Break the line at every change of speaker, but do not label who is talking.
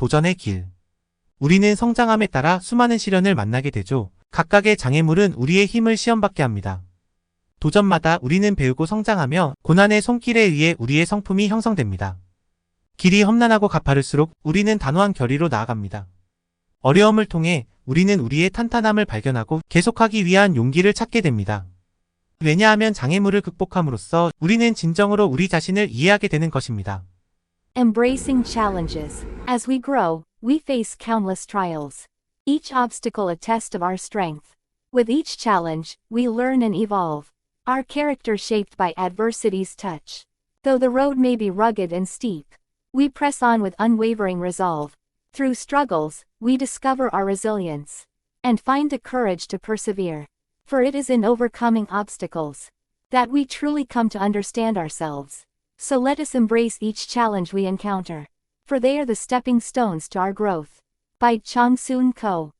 도전의 길. 우리는 성장함에 따라 수많은 시련을 만나게 되죠. 각각의 장애물은 우리의 힘을 시험받게 합니다. 도전마다 우리는 배우고 성장하며 고난의 손길에 의해 우리의 성품이 형성됩니다. 길이 험난하고 가파를수록 우리는 단호한 결의로 나아갑니다. 어려움을 통해 우리는 우리의 탄탄함을 발견하고 계속하기 위한 용기를 찾게 됩니다. 왜냐하면 장애물을 극복함으로써 우리는 진정으로 우리 자신을 이해하게 되는 것입니다.
Embracing challenges. As we grow, we face countless trials. Each obstacle a test of our strength. With each challenge, we learn and evolve. Our character shaped by adversity's touch. Though the road may be rugged and steep, we press on with unwavering resolve. Through struggles, we discover our resilience and find the courage to persevere. For it is in overcoming obstacles that we truly come to understand ourselves. So let us embrace each challenge we encounter, for they are the stepping stones to our growth. By Chong Soon Ko.